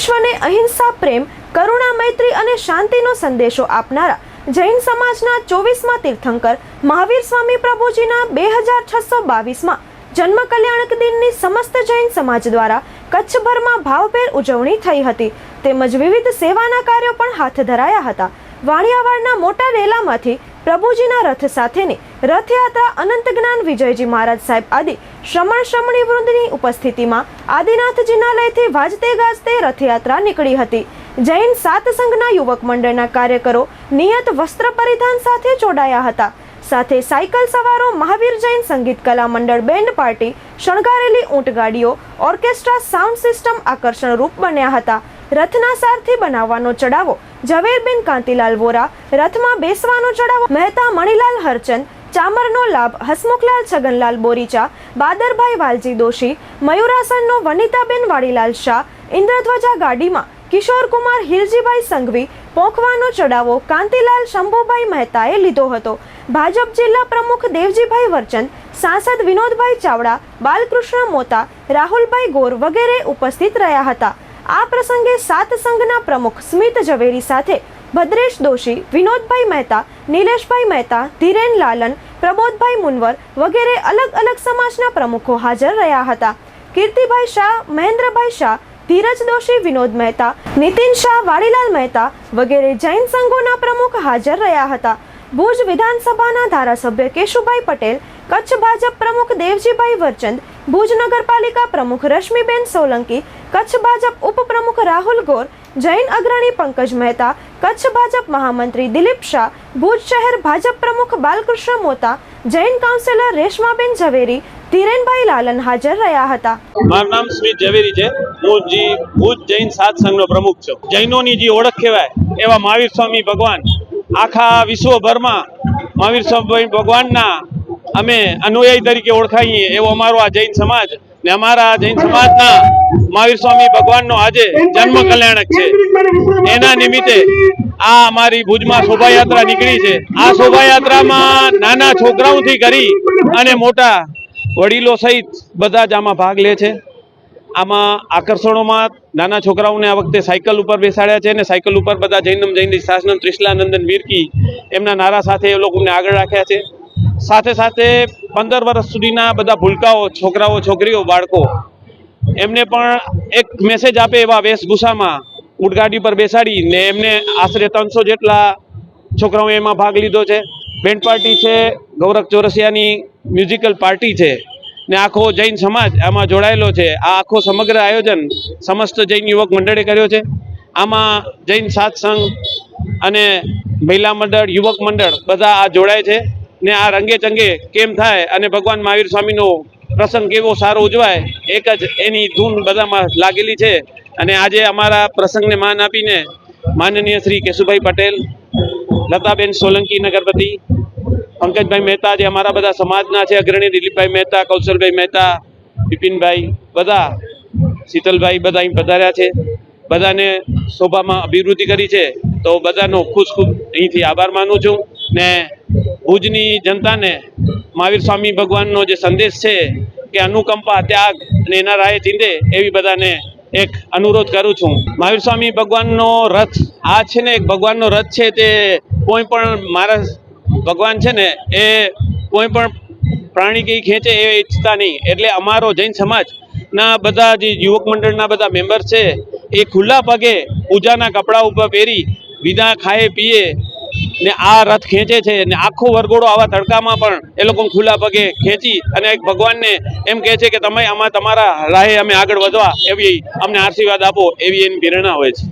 વિશ્વને અહિંસા, પ્રેમ, કરુણા, મૈત્રી અને શાંતિનો સંદેશો આપનારા જૈન સમાજના ચોવીસમાં તીર્થંકર મહાવીર સ્વામી પ્રભુજીના બે હજાર છસો બાવીસમાં જન્મ કલ્યાણક દિનની સમસ્ત જૈન સમાજ દ્વારા કચ્છભરમાં ભાવભેર ઉજવણી થઈ હતી. તેમજ વિવિધ સેવાના કાર્યો પણ હાથ ધરાયા હતા. વાણિયાવાડના મોટા ડેલામાંથી પ્રભુજીના રથ સાથેની રથયાત્રા અનંત જ્ઞાન વિજયજી મહારાજ સાહેબ આદિ શ્રમણ શ્રમણી વૃંદની ઉપસ્થિતિમાં આદિનાથજીના લયથી વાજતે ગાજતે રથયાત્રા નીકળી હતી. જૈન સાત સંઘના યુવક મંડળના કાર્યકરો નિયત વસ્ત્ર પરિધાન સાથે જોડાયા હતા. સાથે સાયકલ સવારો મહાવીર જૈન સંગીત કલા મંડળ બેન્ડ પાર્ટી, શણગારેલી ઊંટગાડીઓ ઓર્કેસ્ટ્રા સાઉન્ડ સિસ્ટમ આકર્ષણ રૂપ બન્યા હતા. રથના સારથી બનાવવાનો ચડાવો ઝવેરબેન કાંતિલાલ વોરા, રથમાં બેસવાનો ચડાવો મહેતા મણિલાલ હરચંદ, ચામરનો લાભ, હસમુખલાલ છગનલાલ બોરીચા, બાદરભાઈ વાલજી દોશી, મયુરાસનનો વનિતાબેન વાડીલાલ શાહ, ઇન્દ્રધ્વજા ગાડીમાં, કિશોરકુમાર હિરજીભાઈ સંઘવી, પોખવાનો ચડાવો કાંતિલાલ શંભુભાઈ મહેતાએ લીધો હતો. ભાજપ જિલ્લા પ્રમુખ દેવજીભાઈ વરચંદ, સાંસદ વિનોદભાઈ ચાવડા, બાલકૃષ્ણ મોતા, રાહુલભાઈ ગોર વગેરે ઉપસ્થિત રહ્યા હતા. આ પ્રસંગે સાત સંઘના પ્રમુખ સ્મિત ઝવેરી સાથે ભદ્રેશ દોશી, વિનોદભાઈ મહેતા, નિલેશભાઈ મહેતા, ધીરેન લાલન, પ્રબોધભાઈ મુનવર વગેરે અલગ અલગ સમાજના પ્રમુખો હાજર રહ્યા હતા. કીર્તિભાઈ શાહ, મહેન્દ્રભાઈ શાહ, ધીરજ દોશી, વિનોદ મહેતા, નીતિન શાહ, વાડીલાલ મહેતા વગેરે જૈન સંઘોના પ્રમુખ હાજર રહ્યા હતા. ભુજ વિધાનસભાના ધારાસભ્ય કેશુભાઈ પટેલ, કચ્છ ભાજપ પ્રમુખ દેવજીભાઈ વરચંદ, ભુજ નગરપાલિકા પ્રમુખ રશ્મિબેન સોલંકી કચ્છ ભાજપ ઉપપ્રમુખ રાહુલ ગોર, જૈન અગ્રણી પંકજ મહેતા, કચ્છ ભાજપ મહામંત્રી દિલીપ શાહ, ભુજ શહેર ભાજપ પ્રમુખ બાલકૃષ્ણ મોતા, જૈન કાઉન્સિલર રેશમાબેન ઝવેરી, ધીરેનભાઈ લાલન હાજર રહ્યા હતા. મારું નામ સ્મિત ઝવેરી છે. હું જી ભુજ જૈન સાત સંઘનો પ્રમુખ છું. જૈનોની જે ઓળખ કહેવાય એવા મહાવીર સ્વામી ભગવાન. આખા વિશ્વભરમાં મહાવીર સ્વામી ભગવાનના અમે અનુયાયી તરીકે ઓળખાઈએ એવો અમારો આ જૈન સમાજ ને અમારા જૈન સમાજના મહાવીર સ્વામી ભગવાનનો આજે જન્મ કલ્યાણક છે. એના નિમિત્તે આ અમારી ભુજમાં શોભાયાત્રા નીકળી છે. આ શોભાયાત્રામાં નાના છોકરાઓથી કરી અને મોટા વડીલો સહિત બધા જ આમાં ભાગ લે છે. આમાં આકર્ષણોમાં નાના છોકરાઓને આ વખતે સાયકલ ઉપર બેસાડ્યા છે અને સાયકલ ઉપર બધા જૈનમ જૈન શાસનમ ત્રિશલાનંદન વિરકી એમના નારા સાથે એ લોકોને આગળ રાખ્યા છે. સાથે સાથે પંદર વર્ષ સુધીના બધા ભૂલકાઓ, છોકરાઓ, છોકરીઓ, બાળકો, એમને પણ એક મેસેજ આપે એવા વેશભૂષામાં, ઉડગાડી પર બેસાડી ને એમને આશરે ત્રણસો જેટલા છોકરાઓએ એમાં ભાગ લીધો છે. બેન્ડ પાર્ટી છે ગૌરખ ચોરસિયાની મ્યુઝિકલ પાર્ટી છે ને આખો જૈન સમાજ આમાં જોડાયેલો છે. આ આખો સમગ્ર આયોજન સમસ્ત જૈન યુવક મંડળે કર્યો છે. આમાં જૈન સાત સંઘ અને મહિલા મંડળ, યુવક મંડળ બધા આ જોડાય છે. ને આ રંગે ચંગે કેમ થાય અને ભગવાન મહાવીર સ્વામીનો પ્રસંગ કેવો સારો ઉજવાય, એક જ એની ધૂન બધામાં લાગેલી છે. અને આજે અમારા પ્રસંગને માન આપીને માનનીય શ્રી કેશુભાઈ પટેલ, લતાબેન સોલંકી નગરપતિ, પંકજભાઈ મહેતા જે અમારા બધા સમાજના છે, અગ્રણી દિલીપભાઈ મહેતા, કૌશલભાઈ મહેતા બિપિનભાઈ બધા, શીતલભાઈ બધા અહીં પધાર્યા છે. બધાને શોભામાં અભિવૃદ્ધિ કરી છે. તો બધાનો ખુશ ખુશ અહીંથી આભાર માનું છું ને ભુજની જનતાને મહાવીર સ્વામી ભગવાનનો જે સંદેશ છે કે અનુકંપા, ત્યાગ અને એના રાહે ચીંધે એવી બધાને એક અનુરોધ કરું છું. મહાવીર સ્વામી ભગવાનનો રથ આ છે ને, એક ભગવાનનો રથ છે તે કોઈ પણ મારા ભગવાન છે ને, એ કોઈ પણ પ્રાણી કંઈ ખેંચે એ ઈચ્છતા નહીં. એટલે અમારો જૈન સમાજ ના બધા જે યુવક મંડળના બધા મેમ્બર છે, એ ખુલ્લા પગે પૂજાના કપડાં ઉપર પહેરી વિના ખાએ પીએ ને આ રથ ખેંચે છે ને આખો વરઘોડો આવા તડકામાં પણ એ લોકો ખુલ્લા પગે ખેંચી અને એક ભગવાનને એમ કહે છે કે તમે આમાં તમારા રાહે અમે આગળ વધવા એવી અમને આશીર્વાદ આપો એવી એની પ્રેરણા હોય છે.